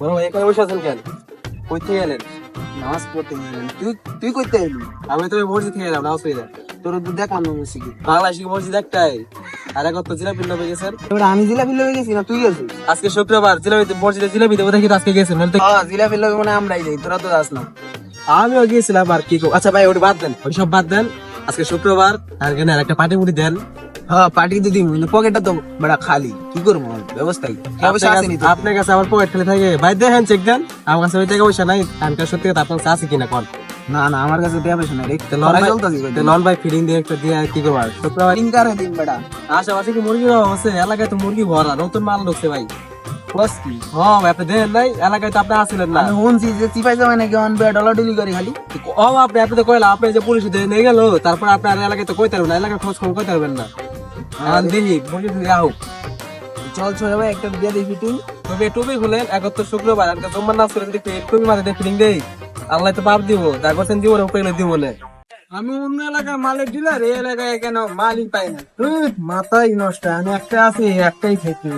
বড় ভাই এখানে বসে আছেন কেন? কই থেকে এলেন? নামাজ পড়তে গেলাম তুই তুই করতে এলি? আমি তো মসজিদ থেকে এলাম নামাজ পড়ে তোর তো দেখান শিখি বাংলাদেশি মসজিদ একটাই? আর এক জিলাপি গেছেন? এবার আমি জিলাপি লয়ে গেছি না তুই গেছিস? আজকে শুক্রবার জিলাপি মসজিদে জিলাপি দেবো দেখি তো আজকে গেছেন নাহলে হ্যাঁ জিলাপি লগে মানে আমরাই যাই তোরা তো যাস না। আমিও গিয়েছিলাম আর কি আচ্ছা ভাই ওটা বাদ দেন। ওই সব বাদ দেন। আজকে শুক্রবার আর কেন একটা পার্টি মুটি দেন। হ্যাঁ পার্টি দিবি কিন্তু পকেটটা তো বড় খালি। কি করব ব্যবস্থা কি আপনার কাছে- আমার পকেট খালি থাকে। ভাই দেখেন চেক দেন। আমার কাছে ওই টাকা পয়সা নাই। টানকা সত্যি কথা আপনার কাছে আছে কিনা কোন? না না আমার কাছে দেয়া পয়সা নাই। রে তো লন ভাই চলতেছি লন ভাই ফিডিং দিয়ে একটা দিয়ে কি করব শুক্রবার তিন কারে দিন বেটা আশেপাশে কি মুরগি আছে? এলাকায় তো মুরগি ভরা নতুন মাল ঢুকছে ভাই। বস কি? হ্যাঁ আপনি দেখেন নাই এলাকায় তো আপনি আসছিলেন না। আমি শুনছি যে চিপাই যাবে নাকি অন বে ডলার ডুলি করে খালি। ও আপনি আপনি তো কইলা আপনি যে পুলিশ দিয়ে নিয়ে গেল তারপর আপনার এলাকায় তো কইতে পারবেন না এলাকার খোঁজ খবর কইতে পারবেন না। আর দেখি মুরগি থেকে আহ চল ছোড়ে ভাই একটা দিয়ে দিই ফিটিং। তবে টুপি খুলেন একত্র শুক্রবার আর জম্মার নাচ করে দেখি টুপি মাঝে ফিটিং দেই। আল্লাহ তো পাপ দিব যা করছেন দিব না উপরে দিব না। আমি অন্য এলাকার মালের ডিলার এই এলাকায় কেন মালই পাই না। মাথাই নষ্ট আমি একটা আছি একটাই খেতে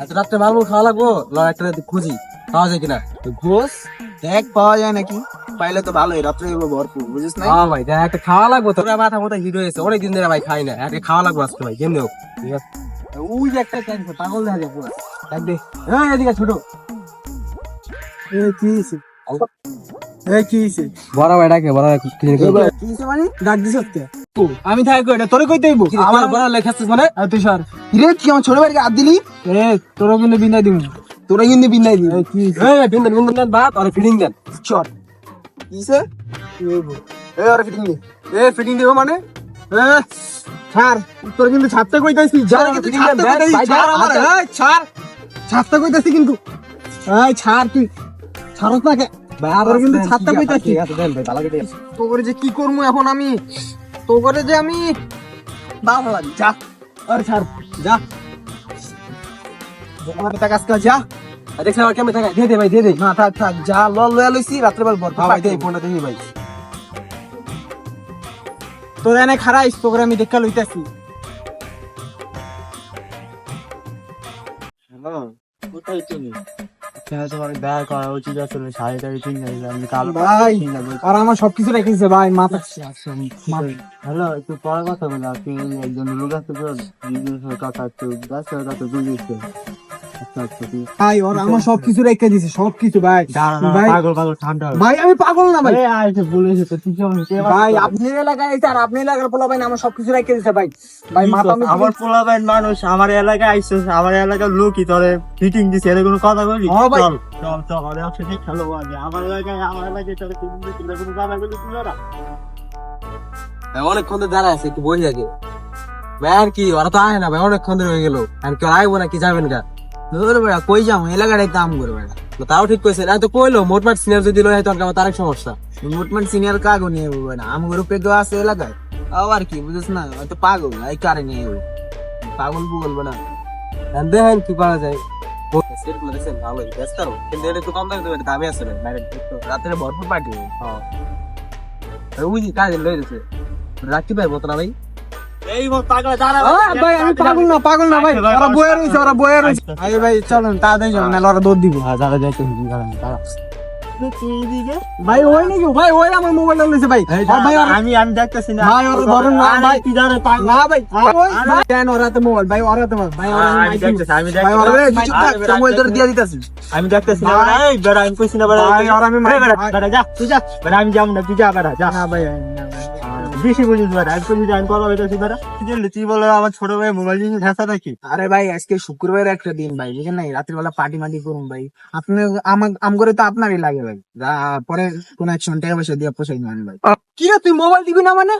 আচ্ছা রাত্রে মালমুল খাওয়া লাগবো? ল একটা রাতে খুঁজি। পাওয়া যায় কিনা? ঘোষ দেখ পাওয়া যায় নাকি? পাইলে তো ভালোই রাত্রে ভরপুর বুঝিস না হ্যাঁ ভাই দেখ, একটা খাওয়া লাগবো তোরা মাথা মাথা হিরো হয়েছে অনেক দিন ধরে ভাই খাই না। একটা খাওয়া লাগবো আজকে ভাই কেমনি হোক। ঠিক আছে। ওই যে একটা ক্যান্সার পাগল দেখা যায় পুরো। দেখ দে। হ্যাঁ এদিকে ছোট। এ কি? এ কি? বড় ভাই ডাকে বড় ভাই কি মানে? ডাক দিছ আমি এটা? তোরে কইতে হইব? আমার বড় লেখাচ্ছিস মানে? আর তুই সর। রে কি আমার ছোট ভাইকে হাত দিলি? এ তোরা কিন্তু বিন্দাই দিমু তোরা কিন্তু বিন্দাই দিবি। কি? এই বিন্দন বিন্দন দেন আর ফিটিং দেন। কিসে এ আর ফিটিং দে। এ ফিটিং দেব মানে? এ ছাড়। তোর কিন্তু ছাড়তে কইতাছি। যা দেন, ভাই, আমার। এই ছাড়। ছাড়তে কইতাছি কিন্তু। এই ছাড় তুই। ছাড়ত না কে? তোর কিন্তু ছাড়তে কইতাছি। আছে ভাই তোরে যে কি করমু এখন আমি? তোরে যে আমি লাগে যা। আর ছাড় যা। আমার টাকা কাজ যা। আর কেমন দিয়ে দে ভাই দিয়ে দে। না থাক থাক যা লল লয়া লইছি রাত্রে বেল বর হ্যাঁ ভাই দে ফোনটা ভাই। তোর এনে খারাইস তোকে আমি দেখা লইতাছি। কোথায় তুমি? ভাই আর আমার সবকিছু রেখেছে ভাই মাথা হ্যালো একটু পরে কথা বলে আপনি একজন লোক আছে কথা একটু ব্যস্ত কথা আচ্ছা আচ্ছা ঠিক ভাই ওর আমার সবকিছু রেখে দিছে সবকিছু ভাই। ভাই পাগল পাগল ঠান্ডা ভাই আমি পাগল না ভাই। আরে আইসে বলেছে তো তুই কেমন কে ভাই আপনি এলাকায় এসে আর আপনি এলাকার পোলা ভাই আমার সবকিছু রেখে দিছে ভাই। ভাই মাথা আমি আমার পোলাবেন মানুষ আমার এলাকায় আইসে আমার এলাকার লোকই তোরে ফিটিং দিছে এর কোনো কথা বলি চল চল চল আমাদের একসাথে খেলো আমার এলাকায় আমার এলাকায় তোরে ফিটিং দিছে এর কোনো কথা বলি তুই না অনেকক্ষণ ধরে দাঁড়ায় আছে একটু বসে থাকে ভাই আর কি ওরা তো আয় না ভাই অনেকক্ষণ ধরে হয়ে গেল। আর কেউ আইবো না কি যাবেন গা? ধর বেড়া কই যাও এলাকাটাই দাম করে বেড়া। তাও ঠিক কইছে না তো কইলো মোটমাট সিনিয়র যদি লয় তো আমার তার এক সমস্যা মোটমান সিনিয়র কাগো নিয়ে যাব বেড়া। আম গ্রুপে কেউ আছে এলাকায়। আবার কি বুঝিস না হয়তো পাগল এই কারে নিয়ে যাব পাগল বুগল আর দেখেন কি করা যায়। ভালোই ব্যস্ত। কিন্তু এটা একটু কম দামে দেবে দামে আছে না রাত্রে ভরপুর পার্টি হ্যাঁ। যে কাজে লয়ে রাখতে পারব তো না ভাই। ভাই আমি পাগল না পাগল না ভাই। ওরা বয়ে রয়েছে ওরা বয়ে রয়েছে। আরে ভাই চলেন তাড়াতাড়ি চলেন নাহলে ওরা দৌড় দিব। হ্যাঁ যাইতে দিকে ভাই ওই নাকি? ভাই ওই আমার মোবাইলটা লইছে ভাই। ভাই আমি আমি দেখতেছি না। ভাই, ওরা ধরেন না, ভাই। তুই দাঁড়া পাগল। না ভাই ওই কেন ওরা তো মোবাইল ভাই ওরা তো ভাই ওরা আমি দেখতেছি আমি ভাই ওরা দেখতেছি থাক মোবাইল তোর দিয়া দিতাছি। আমি দেখতেছি না এই বেড়া আমি কইছি না বেড়া। ভাই, আর আমি বেড়া, যা তুই যা। বেড়া আমি যাব না তুই যা বেড়া যা। না ভাই বেশি বুঝিস বেড়া আমি কইছি আমি কথা বলতেছি বেড়া তুই বলে আমার ছোট ভাই মোবাইল জিনিস ঠেসা নাকি? আরে ভাই আজকে শুক্রবার একটা দিন ভাই বুঝেন নাই রাত্রিবেলা পার্টি মাটি করুন ভাই। আপনি আমার আম করে তো আপনারই লাগে ভাই। পরে কোন এক সময় টাকা পয়সা দিয়ে পোষাই নেন ভাই। কি রে তুই মোবাইল দিবি না মানে?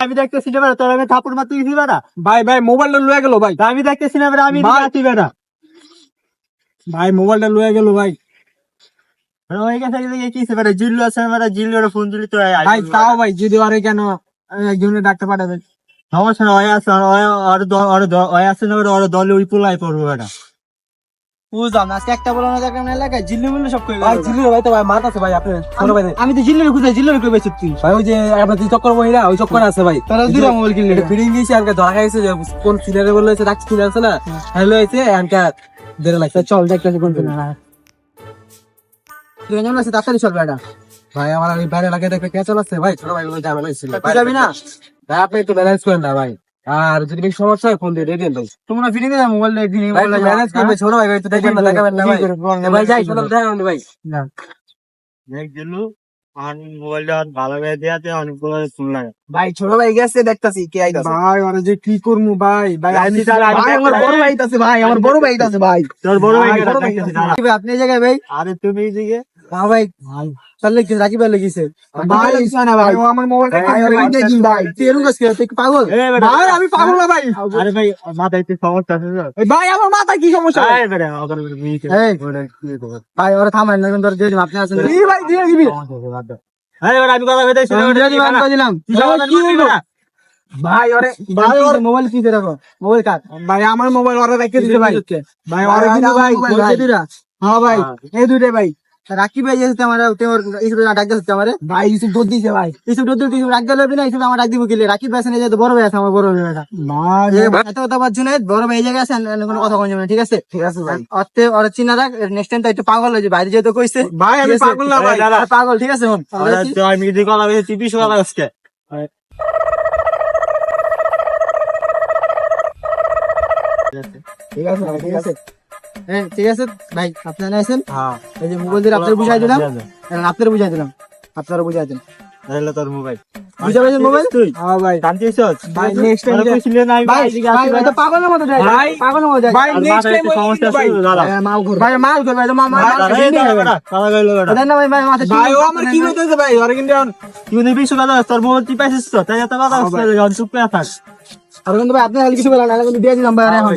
আমি দেখতেছি না বেড়া তোর আমি থাপুর মারতে গেছি বেড়া। ভাই ভাই মোবাইলটা লয়ে গেল ভাই। আমি দেখতেছি না বেড়া আমি। আছি বেড়া ভাই মোবাইলটা লয়ে গেল ভাই। ওই কাছে গেলে কি জিল্লু আছে না জিল্লুর ফোন দিলি তো ভাই তাও ভাই যদি আরে কেন? একজনের ডাক্তার পাঠাবে। সমস্যা না ওই আছে আর আছে না ওর দলে ওই পোলাই পড়ব বেড়া বুঝলাম আজকে একটা এলাকায় জিল্লু মিল্লু সব ভাই জিল্লু ভাই তো ভাই মাত আছে ভাই আপনি ভাই আমি তো জিল্লুর খুঁজে জিল্লুর কই বেঁচে ভাই ওই যে আপনার যে চক্কর মহিলা ওই চক্কর আছে ভাই। তাহলে দুইটা মোবাইল কিনলি। ফিডিং দিয়েছে আমাকে ধরা খাইছে যে কোন সিনিয়রে বলে হয়েছে ডাক্তার সিনিয়র আছে না? হ্যালো হয়েছে আমাকে দেড় লাখ চল দেখতেছি কোন দিন তুই আছে তাড়াতাড়ি চল বেটা। ভাই আমার ওই বাইরে লাগে দেখে কে চালাচ্ছে ভাই ছোট ভাই গুলো ঝামেলা হয়েছিল তুই যাবি না? ভাই আপনি একটু ব্যালেন্স করেন না ভাই। আর যদি বেশি সমস্যা হয় ফোন দিয়ে দিয়ে দিন ভাই। তোমরা ফিরে দিয়ে মোবাইল দিয়ে ফিরে ভাই ব্যালেন্স করবে ছোট ভাই ভাই তো দেখবেন না দেখাবেন না ভাই ভাই। যাই চলো দেখাবেন না ভাই। অনেকগুলো ফোন লাগে ভাই ছোট ভাই গেছে দেখতাছি কে ভাই ওরে যে কি করমু ভাই? ভাই আমি তার আগে আমার বড় ভাই আইতাছে ভাই আমার বড় ভাই আইতাছে ভাই। তোর বড় ভাই ভাই ভাই, আপনি এই জায়গায় ভাই। আরে তুমি এদিকে হ্যাঁ ভাই তাহলে কি রাকিব ভাই লেগেছে না ভাই? আমার মোবাইলটা ভাই দিন ভাই তুই এরকম তুই পাগল? ভাই আমি পাগল না ভাই? আরে ভাই মাথায় একটু সমস্যা আছে ভাই আমার মাথা কি সমস্যা? এই ভাই ওরে থামাই না কিন্তু দিয়ে আপনি আছেন এই ভাই দিয়ে দিবি। আরে বেটা আমি কথা কইতেছি দিয়ে দিবি আমি কই দিলাম। কি হইল ভাই ওরে ভাই ওরে মোবাইল কি দে রাখো মোবাইল কাট ভাই আমার মোবাইল ওরে রেখে দিতে ভাই। ভাই ওরে কিন্তু ভাই বলছে দুইটা হ্যাঁ ভাই এই দুইটা ভাই। রাকি ভাই যেতে আমার তোর ইসু ডাক দিতে আমারে। ভাই ইসু দুধ দিছে ভাই। ইসু দুধ দিছে রাখ গেল না ইসু আমার ডাক দিব কি রাকি ভাই যেতে বড় ভাই আছে আমার বড় ভাই এটা এত কথা বাজছে না বড় ভাই এই জায়গায় আছে আর কোনো কথা কই যাবে না ঠিক আছে? ঠিক আছে ভাই। অতে ওর চিনা রাখ নেক্সট টাইম তো একটু পাগল হয়ে বাইরে যেতে কইছে। ভাই আমি পাগল না ভাই। পাগল ঠিক আছে হন আরে আমি যদি কথা কইছি টিপি কথা আজকে। ঠিক আছে ঠিক আছে। হ্যাঁ ঠিক আছে। ভাই আপনারা আছেন? হ্যাঁ। এই যে মোবাইল দিয়ে আপনার বুঝাই দিলাম। আপনারা বুঝাই দিলাম। আপনারা বুঝাই দিন তাহলে তোর মোবাইল। বুঝা পাইছেন মোবাইল? তুই। হ্যাঁ ভাই। আছিস ভাই নেক্সট টাইম কইছিলি না ভাই ভাই তো পাগলের মতো যায় ভাই, পাগলের মতো যায় ভাই নেক্সট টাইম সমস্যা আছে তো, দাঁড়া। ভাই মাল করবে ভাই তো মা মা দাঁড়া, এই দাঁড়া, দাঁড়া, দাঁড়া কইলো বেটা। দেন না ভাই ভাই মাথা ভাই ও আমার কি করতেছে ভাই? ওরে কিন্তু তুই যদি বেশি কথা তোর মোবাইল টিপাইছিস তো? তাই এত কথা হচ্ছে, চুপ করে থাক। আর কিন্তু ভাই আপনি কিছু বলেন না কিন্তু দিয়ে দিলাম ভাই এখন।